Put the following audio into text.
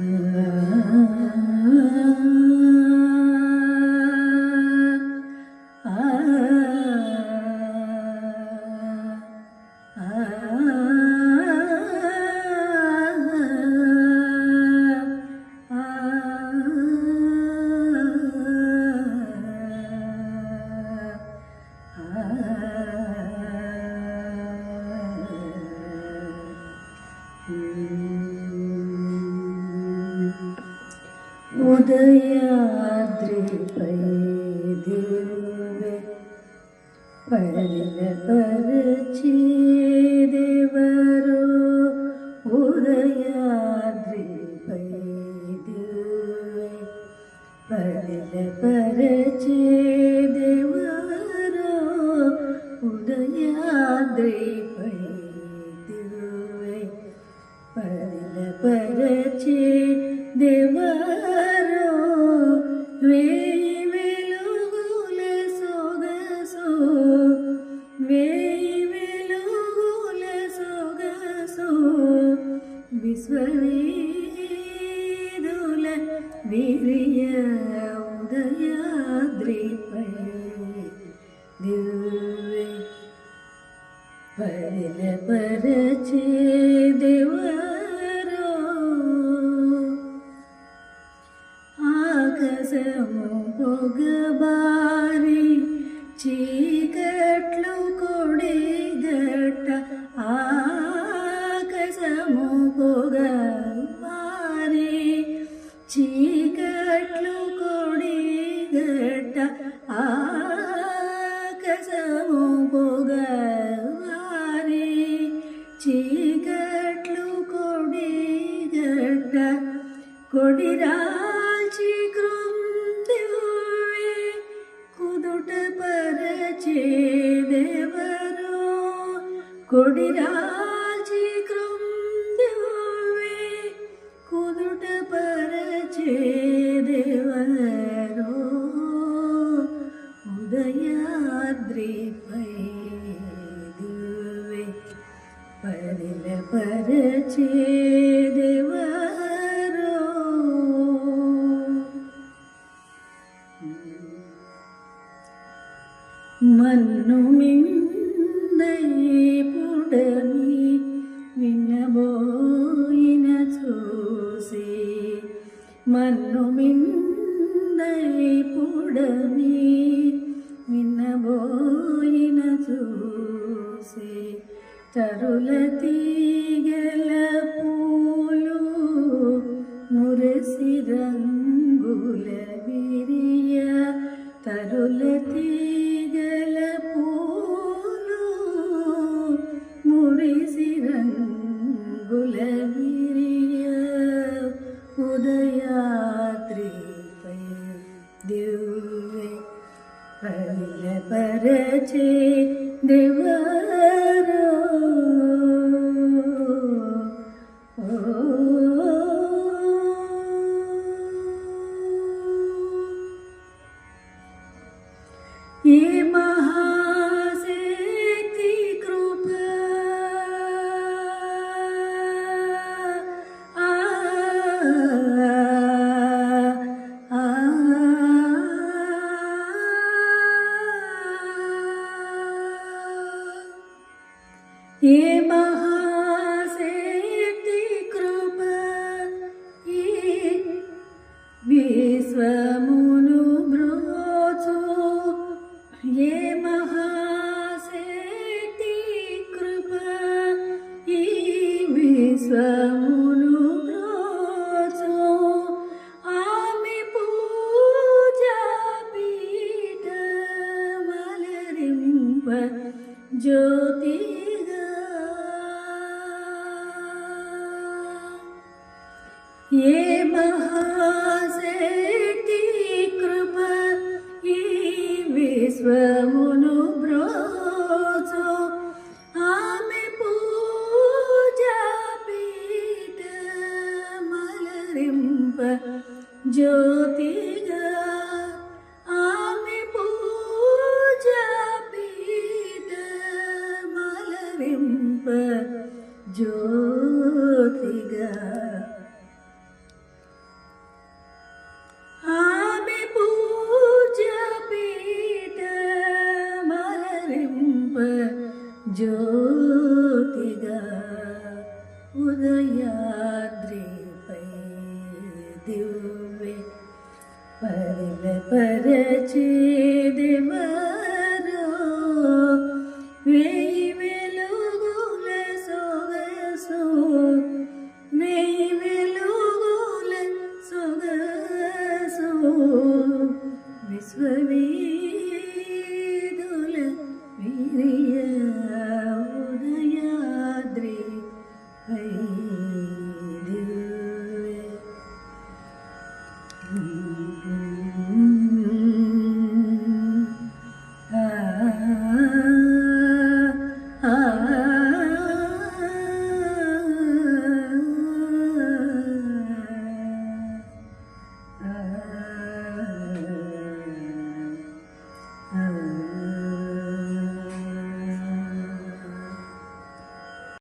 love. ഉദയാദ്രിപൈ ദിവ്യ പരല പരചി ദേവരോ ഉദയാദ്രിപൈ ദിവ്യ പരല പരചി ദേവരോ ഉദയാദ്രിപൈ വിരിയ ഉദയാദ്രിപേ ദിവ്യ പരില പരചേ ദിവരോ ആകസമു പൊഗബാരി ചീകట్లు കൊടികട്ട ആ विराजिकृं दिवे कुदुट परचे देवरो कोडिराजिकृं दिवे कुदुट परचे देवरो उदयाद्रिपै दिवे परिल परचे देव మిందై పుడమి చూసి మన్ను మిందై పుడమి వినబోయిన చూసి తరుల తీగల పూలు మురసి రంగులే दया दिवा విశ్వమును బ్రోచు ఏ మహాశక్తి కృప ఈ విశ్వమును బ్రోచు ఆమె పూజా పీఠ మలరింప జ్యోతిగా ఏ మహాశక్తి ज्योतिगा उदयाद्रिपै दिव्ये परल परचेदिमा